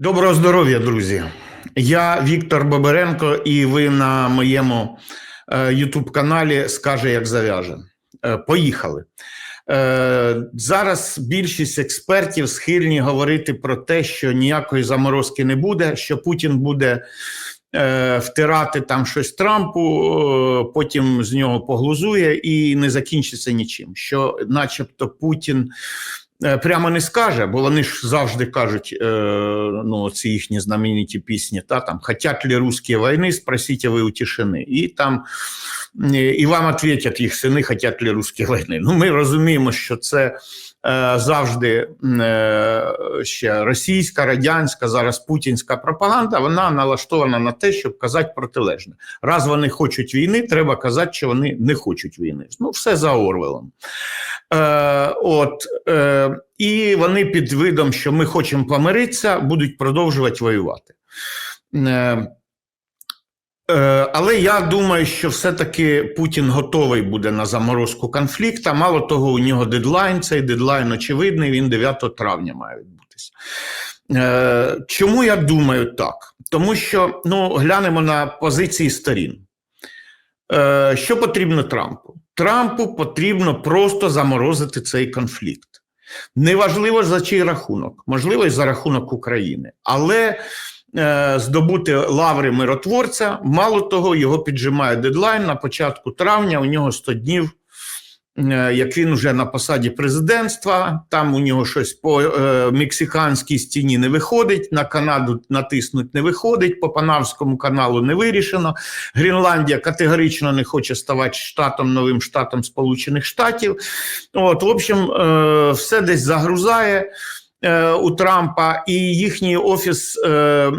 Доброго здоров'я, друзі. Я Віктор Боберенко, і ви на моєму youtube каналі Скаже, як зав'яже. Е, Поїхали. Е, Зараз більшість експертів схильні говорити про те, що ніякої заморозки не буде, що Путін буде е, втирати там щось Трампу, е, потім з нього поглузує і не закінчиться нічим. Що, начебто, Путін е, прямо не скаже, бо вони ж завжди кажуть, е, ну, ці їхні знамениті пісні, та там хотять ли русські війни, спросіть ви у тишини. І там е, і вам відповідять їх сини, хотять ли русські війни. Ну, ми розуміємо, що це е, завжди е, ще російська, радянська, зараз путінська пропаганда, вона налаштована на те, щоб казати протилежне. Раз вони хочуть війни, треба казати, що вони не хочуть війни. Ну, все за Орвелом. Е, от, е, і вони під видом, що ми хочемо помиритися, будуть продовжувати воювати. Е, е, але я думаю, що все-таки Путін готовий буде на заморозку конфлікту. Мало того, у нього дедлайн, цей дедлайн очевидний, він 9 травня має відбутися. Е, чому я думаю так? Тому що ну, глянемо на позиції сторін. Е, що потрібно Трампу? Трампу потрібно просто заморозити цей конфлікт. Неважливо за чий рахунок, можливо, і за рахунок України, але е, здобути лаври миротворця, мало того, його піджимає дедлайн на початку травня. У нього 100 днів, як він вже на посаді президентства. Там у нього щось по е, мексиканській стіні не виходить, на Канаду натиснуть не виходить, по Панавському каналу не вирішено. Гренландія категорично не хоче ставати штатом новим штатом Сполучених Штатів. От, в общем, е, все десь загрузає е, у Трампа, і їхній офіс, е,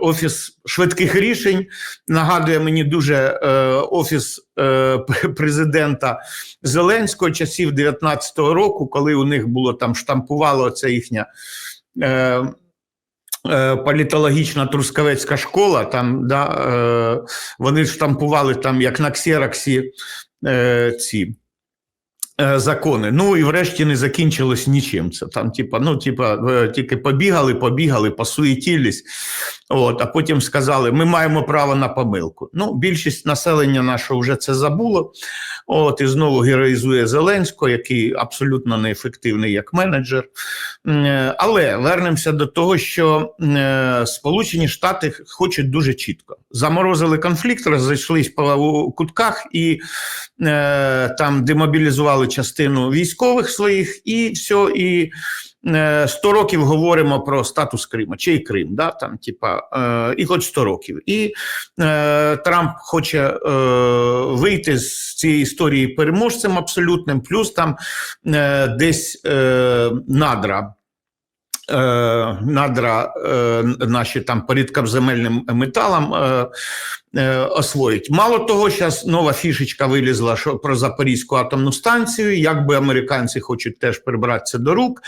офіс швидких рішень нагадує мені дуже е, офіс е, президента Зеленського часів 19-го року, коли у них було там штампувало це їхня. Е, е, Політологічна трускавецька школа, там да, е, вони штампували там як на ксероксі е, ці е, закони. Ну і врешті не закінчилось нічим. Це там, типа, ну, типа, е, тільки побігали, побігали, посуетілись. От, а потім сказали, ми маємо право на помилку. Ну, більшість населення нашого вже це забуло. От, і знову героїзує Зеленського, який абсолютно неефективний як менеджер. Е, Але вернемося до того, що е, Сполучені Штати хочуть дуже чітко. Заморозили конфлікт, розійшлись по кутках і е, там демобілізували частину військових своїх, і все. і сто 100 років говоримо про статус Криму, чий Крим, да, там, типа, е, і хоч 100 років. І е, Трамп хоче е, вийти з цієї історії переможцем абсолютним, плюс там е, десь е, надра. Е, Надра е, наші там по рідкоземельним металам е, освоїть. Мало того, зараз нова фішечка вилізла що про Запорізьку атомну станцію. Якби американці хочуть теж прибратися до рук,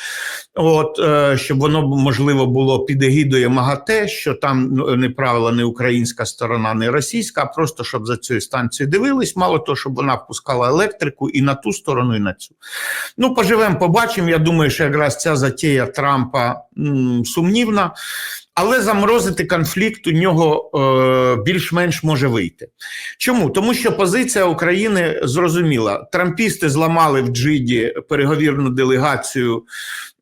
от щоб воно можливо було під егідою МАГАТЕ, що там ну, не правила не українська сторона, не російська, а просто щоб за цією станцією дивились. Мало того, щоб вона впускала електрику і на ту сторону, і на цю. Ну, поживемо, побачимо. Я думаю, що якраз ця затія Трампа м, сумнівна. Але заморозити конфлікт у нього е, більш-менш може вийти. Чому? Тому що позиція України зрозуміла. Трампісти зламали в Джиді переговірну делегацію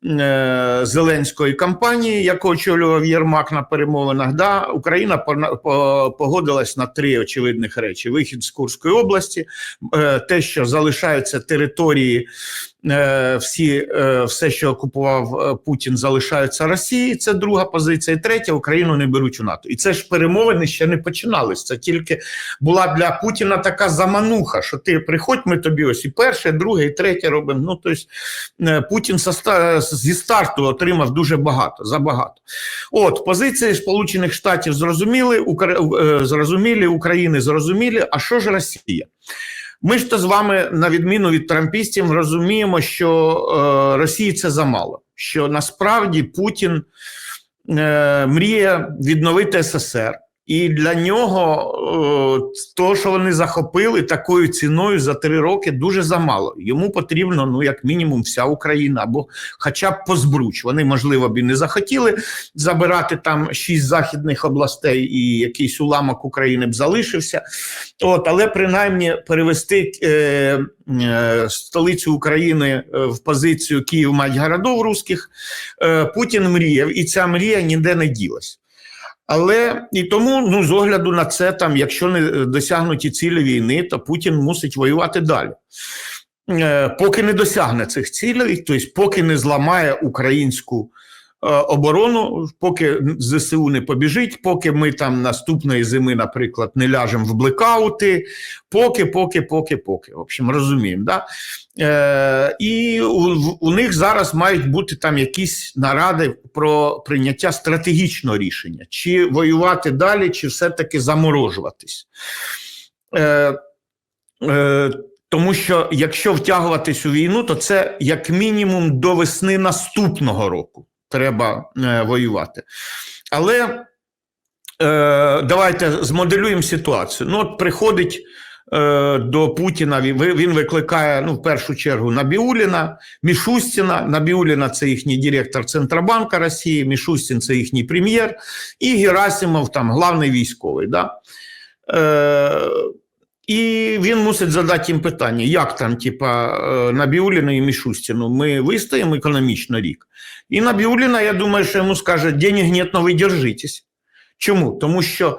е, Зеленської кампанії, яку очолював Єрмак на перемовинах. Да, Україна погодилась на три очевидних речі: вихід з Курської області, е, те, що залишаються території. Е, Всі е, все, що окупував е, Путін, залишаються Росії. Це друга позиція. І третя Україну не беруть у НАТО. І це ж перемовини ще не починались. Це тільки була для Путіна така замануха, що ти приходь, ми тобі ось і перше, друге, і третє робимо. Ну тобто Путін зі старту отримав дуже багато, забагато. От позиції Сполучених Штатів зрозуміли, Укра- е, зрозумілі, України зрозумілі. А що ж Росія? Ми ж то з вами, на відміну від трампістів, розуміємо, що е, Росії це замало. Що насправді Путін е, мріє відновити СССР. І для нього е, то, що вони захопили такою ціною за три роки, дуже замало. Йому потрібно, ну як мінімум, вся Україна або хоча б позбруч. Вони, можливо, б і не захотіли забирати там шість західних областей, і якийсь уламок України б залишився. От, але принаймні перевести е, е, столицю України е, в позицію Київ мать городов русських е, Путін мріяв, і ця мрія ніде не ділась. Але і тому, ну з огляду на це, там, якщо не досягнуті цілі війни, то Путін мусить воювати далі. Е, поки не досягне цих цілей, тобто поки не зламає українську е, оборону, поки ЗСУ не побіжить, поки ми там наступної зими, наприклад, не ляжемо в блекаути, поки, поки, поки, поки. В общем, розуміємо. Да? Е, І у, у них зараз мають бути там якісь наради про прийняття стратегічного рішення, чи воювати далі, чи все-таки заморожуватись. Е, е, тому що якщо втягуватись у війну, то це як мінімум до весни наступного року треба е, воювати. Але е, давайте змоделюємо ситуацію. Ну, от приходить до Путіна, він, викликає ну, в першу чергу Набіуліна, Мішустіна. Набіуліна це їхній директор Центробанка Росії, Мішустін це їхній прем'єр, і Герасимов там главний військовий. Да? Е, і він мусить задати їм питання, як там, типа, е, Набіуліна і Мішустіну, ми вистоїмо економічно рік. І Набіуліна, я думаю, що йому скаже, денег нет, но ви держитесь. Чому? Тому що е,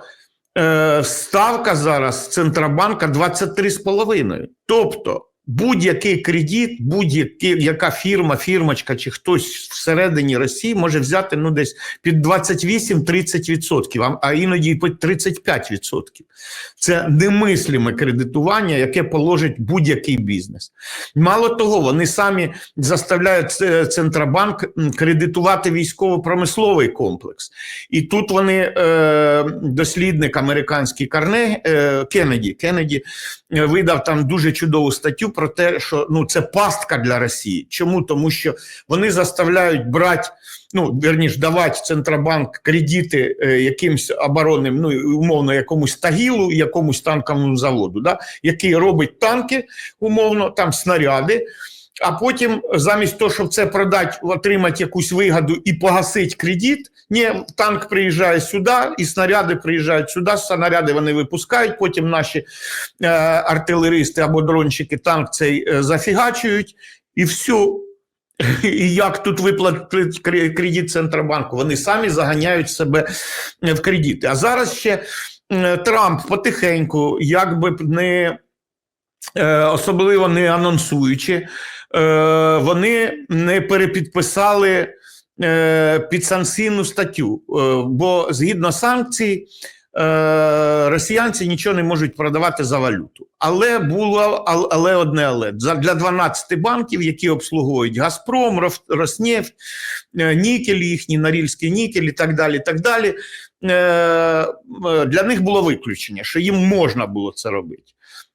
ставка зараз Центробанка 23,5. Тобто будь-який кредит, будь-яка фірма, фірмочка чи хтось всередині Росії може взяти ну, десь під 28-30%, а іноді і під 35%. Це немисліме кредитування, яке положить будь-який бізнес. Мало того, вони самі заставляють Центробанк кредитувати військово-промисловий комплекс. І тут вони, е, дослідник американський Карне, е, Кеннеді, Кеннеді видав там дуже чудову статтю про те, що ну це пастка для Росії. Чому? Тому що вони заставляють брати, ну верніш, давати Центробанк кредити е, якимсь оборонним, ну умовно, якомусь тагілу, якомусь танковому заводу, да, який робить танки, умовно, там снаряди. А потім, замість того, щоб це продати, отримати якусь вигоду і погасити кредит, ні, танк приїжджає сюди, і снаряди приїжджають сюди. Снаряди вони випускають. Потім наші е, артилеристи або дронщики танк цей е, зафігачують, і все. І як тут виплатити кредит Центробанку? Вони самі заганяють себе в кредити. А зараз ще е, Трамп потихеньку, як би не е, особливо не анонсуючи. Е, вони не перепідписали е, підсанкційну статтю, е, бо згідно санкцій. Росіянці нічого не можуть продавати за валюту, але було але одне, але для 12 банків, які обслуговують Газпром, Роснефть, Нікель, їхні Норільський нікель і так далі. так далі. Для них було виключення, що їм можна було це робити.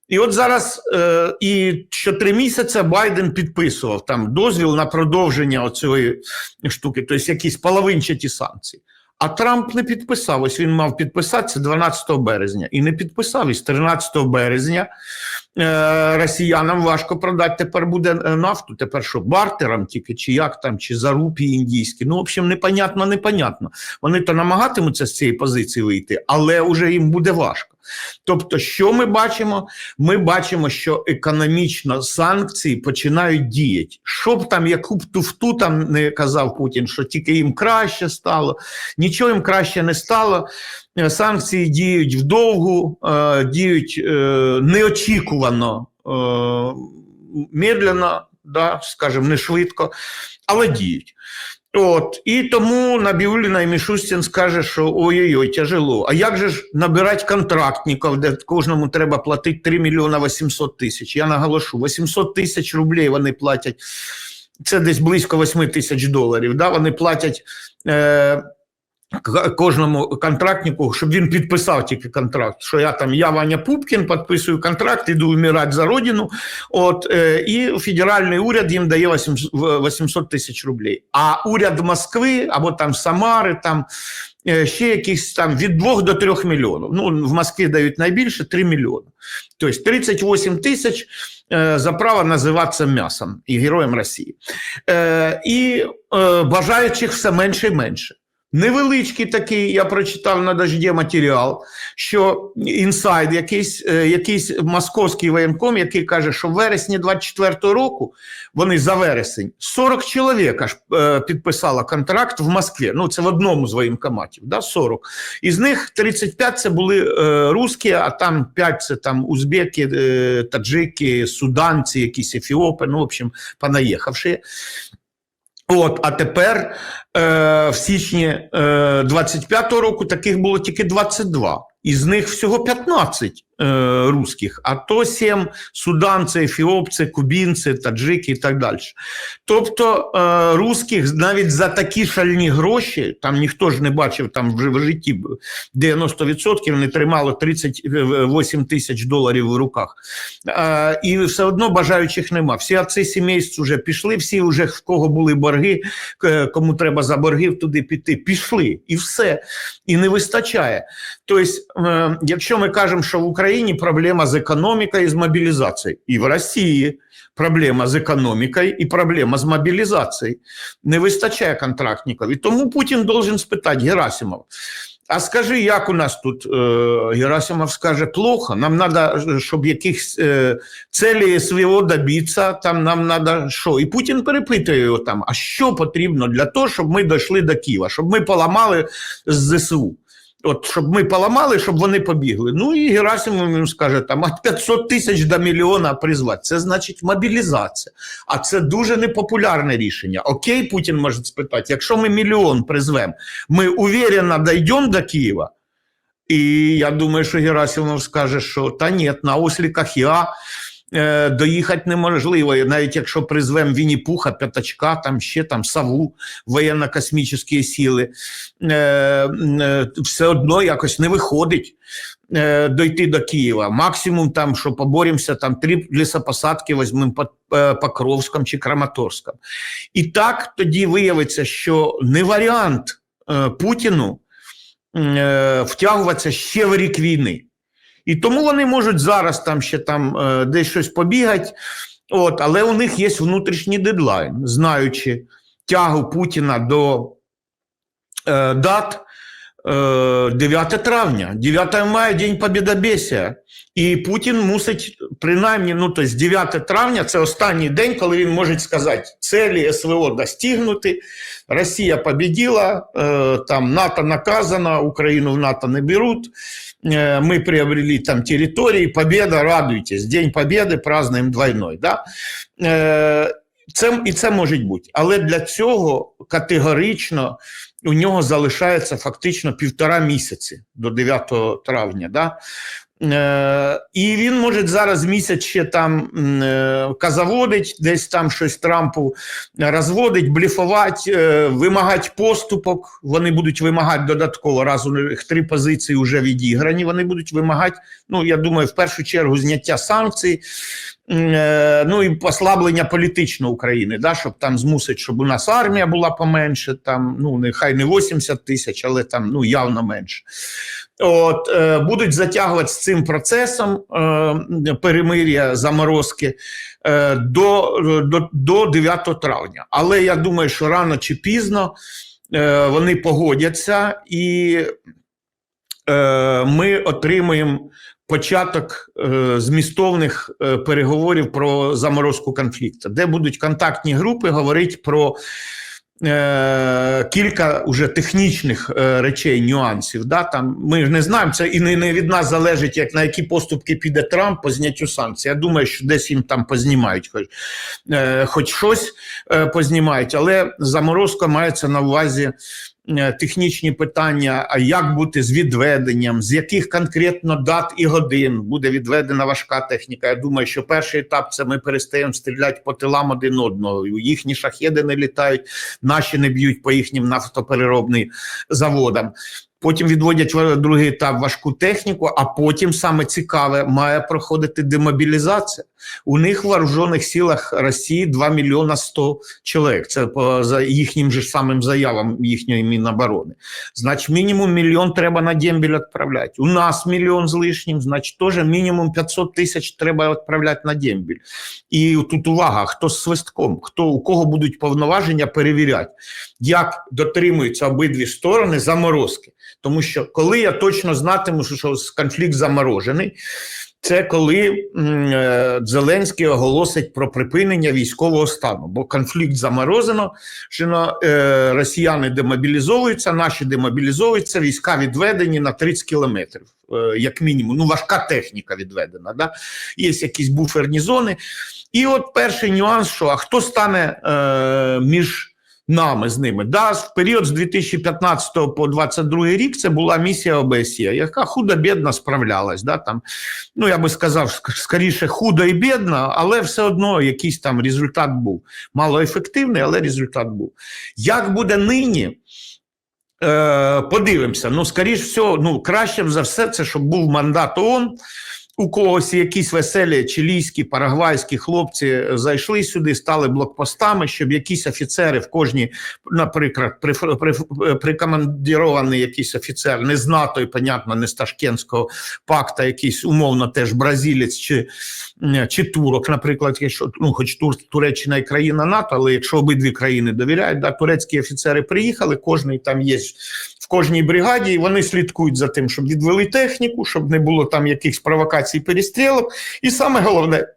І от зараз е, і що три місяці Байден підписував там дозвіл на продовження оцієї штуки, тобто якісь половинчаті санкції. А Трамп не підписав. Ось він мав підписатися 12 березня і не підписав. І з 13 березня е, росіянам важко продати тепер буде е, нафту. Тепер що бартерам тільки, чи як там, чи за рупії індійські. Ну, в общем, непонятно, непонятно. Вони то намагатимуться з цієї позиції вийти, але вже їм буде важко. Тобто, що ми бачимо? Ми бачимо, що економічно санкції починають діяти. Щоб там, яку б туфту там не казав Путін, що тільки їм краще стало, нічого їм краще не стало. Е, санкції діють вдовгу, е, діють е, неочікувано, медленно, да, скажімо, не швидко, але діють. От і тому Набіуліна і Мішустін скаже, що ой-ой-ой, тяжело. А як же ж набирати контрактників, де кожному треба платити 3 мільйона 800 тисяч? Я наголошу, 800 тисяч рублей вони платять. Це десь близько 8 тисяч доларів. Да? Вони платять. Е, Кожному контрактнику, щоб він підписав тільки контракт, що я там, я Ваня Пупкін, підписую контракт, іду вмирати за родину. От е, і федеральний уряд їм дає 800 тисяч рублей. А уряд Москви або там Самари, там е, ще якісь там від 2 до 3 мільйонів. Ну, в Москві дають найбільше 3 мільйони. Тобто 38 тисяч е, за право називатися м'ясом і героєм Росії. І бажаючих все менше і менше. Невеличкий такий, я прочитав на дожді матеріал, що інсайд, якийсь, е, якийсь московський воєнком, який каже, що в вересні 24-го року вони за вересень 40 чоловік аж е, підписало контракт в Москві. Ну, це в одному з воєнкоматів, да, 40. Із них 35 це були е, русські, а там 5 це там узбеки, е, таджики, суданці, якісь ефіопи, ну, в общем, понаїхавши. От, а тепер е, в січні е, 25-го року таких було тільки 22. Із них всього 15 е, русських, а то 7 суданці, ефіопці, кубінці, таджики і так далі. Тобто е, русських навіть за такі шальні гроші, там ніхто ж не бачив там в, в житті 90% не тримало 38 тисяч доларів в руках. Е, і все одно бажаючих нема. Всі отці сімейств вже пішли, всі вже в кого були борги, кому треба за боргів туди піти, пішли і все. І не вистачає. Тобто, якщо ми кажемо, що в Україні проблема з економікою і з мобілізацією, і в Росії проблема з економікою і проблема з мобілізацією. Не вистачає контрактників. І тому Путін должен спитати Герасимов. А скажи, як у нас тут е, Герасимов скаже, плохо, нам треба, щоб якихось е, целей СВО добитися, там нам треба що? І Путін перепитує його там, а що потрібно для того, щоб ми дійшли до Києва, щоб ми поламали з ЗСУ. От, щоб ми поламали, щоб вони побігли. Ну і Герасимов їм скаже, там від 500 тисяч до мільйона призвати. Це значить мобілізація. А це дуже непопулярне рішення. Окей, Путін може спитати, якщо ми мільйон призвемо, ми уверенно дійдемо до Києва. І я думаю, що Герасимов скаже, що та ні, на осліках я е, доїхати неможливо. І Навіть якщо призвемо Вінні-Пуха, П'ятачка, там ще там Саву, воєнно-космічні сили, е, е, все одно якось не виходить дойти до Києва. Максимум там, що поборемося, там три лісопосадки візьмемо е, Покровськом чи Краматорськом. І так тоді виявиться, що не варіант Путіну втягуватися ще в рік війни. І тому вони можуть зараз там ще там е, десь щось побігати, от, але у них є внутрішній дедлайн, знаючи тягу Путіна до е, дат. е, 9 травня, 9 мая День Побєдобєсія. І Путін мусить принаймні, ну тобто 9 травня це останній день, коли він може сказати, цілі СВО достигнуті, Росія победила, е, там НАТО наказано, Україну в НАТО не беруть, е, ми приобрели там території, победа, радуйтесь, День Побєди празднуємо двойной. Да? Е, це, і це може бути. Але для цього категорично у нього залишається фактично півтора місяці до 9 травня. Да? Е, і він може зараз місяць ще там е, казаводить, десь там щось Трампу розводить, бліфувати, е, вимагати поступок. Вони будуть вимагати додатково, раз у них три позиції вже відіграні. Вони будуть вимагати, ну я думаю, в першу чергу зняття санкцій. Е, Ну і послаблення політично України, да, щоб там змусити, щоб у нас армія була поменше, там ну нехай не 80 тисяч, але там ну явно менше. От е, будуть затягувати з цим процесом е, перемир'я заморозки е, до, до, до 9 травня. Але я думаю, що рано чи пізно е, вони погодяться і е, ми отримаємо початок е, змістовних е, переговорів про заморозку конфлікту, де будуть контактні групи говорити про е, кілька уже технічних е, речей, нюансів. Да? Там, ми ж не знаємо, це і не, не від нас залежить, як на які поступки піде Трамп по зняттю санкцій. Я думаю, що десь їм там познімають, хоч, е, хоч щось е, познімають, але заморозка мається на увазі технічні питання, а як бути з відведенням, з яких конкретно дат і годин буде відведена важка техніка. Я думаю, що перший етап це ми перестаємо стріляти по тилам один одного. Їхні шахеди не літають, наші не б'ють по їхнім нафтопереробним заводам. потім відводять другий етап важку техніку, а потім саме цікаве має проходити демобілізація. У них в вооружених силах Росії 2 мільйона 100 чоловік. Це по за їхнім же самим заявам їхньої Міноборони. Значить, мінімум мільйон треба на дембіль відправляти. У нас мільйон з лишнім, значить, теж мінімум 500 тисяч треба відправляти на дембіль. І тут увага: хто з свистком, хто у кого будуть повноваження перевіряти, як дотримуються обидві сторони заморозки. Тому що коли я точно знатиму, що конфлікт заморожений, це коли е, Зеленський оголосить про припинення військового стану, бо конфлікт заморозено, що е, росіяни демобілізовуються, наші демобілізовуються, війська відведені на 30 кілометрів, е, як мінімум. Ну, важка техніка відведена. Да? Є якісь буферні зони. І от перший нюанс, що а хто стане між нами з ними? Да, в період з 2015 по 2022 рік це була місія ОБСЄ, яка худо-бідно справлялась. Да, там, ну, я би сказав, скоріше худо і бідно, але все одно якийсь там результат був. Малоефективний, але результат був. Як буде нині? Е, подивимося. Ну, скоріш всього, ну, краще за все, це щоб був мандат ООН, у когось якісь веселі чилійські, парагвайські хлопці зайшли сюди, стали блокпостами, щоб якісь офіцери в кожній, наприклад, при, при, прикомандірований якийсь офіцер, не з НАТО, і, понятно, не з Ташкентського пакта, якийсь умовно теж бразилець чи, чи турок, наприклад, якщо ну, хоч Тур, Туреччина і країна НАТО, але якщо обидві країни довіряють, да, турецькі офіцери приїхали, кожний там є кожній бригаді, і вони слідкують за тим, щоб відвели техніку, щоб не було там якихось провокацій, перестрілок. І саме головне,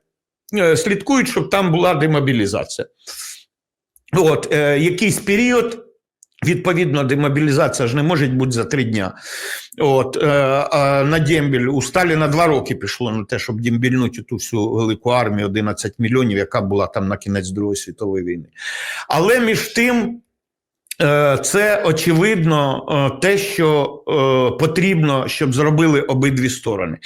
е, слідкують, щоб там була демобілізація. От, е, якийсь період. Відповідно, демобілізація ж не може бути за три дня. От, е, а на дембіль у Сталіна два роки пішло на те, щоб дембільнути ту всю велику армію 11 мільйонів, яка була там на кінець Другої світової війни. Але між тим, Е, Це очевидно е, те, що е, потрібно, щоб зробили обидві сторони.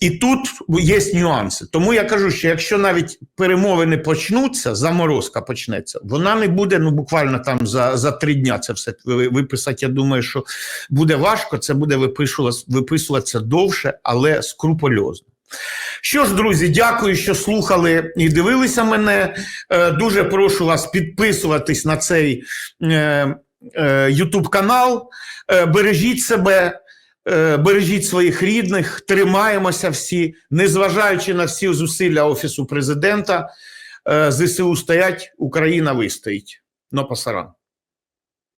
І тут є нюанси. Тому я кажу, що якщо навіть перемовини почнуться, заморозка почнеться, вона не буде ну буквально там за за три дня це все виписати. Я думаю, що буде важко, це буде виписуватися довше, але скрупульозно. Що ж, друзі, дякую, що слухали і дивилися мене. Е, Дуже прошу вас підписуватись на цей е, YouTube канал. Е, Бережіть себе, е, бережіть своїх рідних, тримаємося всі, незважаючи на всі зусилля Офісу президента. е, ЗСУ стоять, Україна вистоїть. Но пасаран.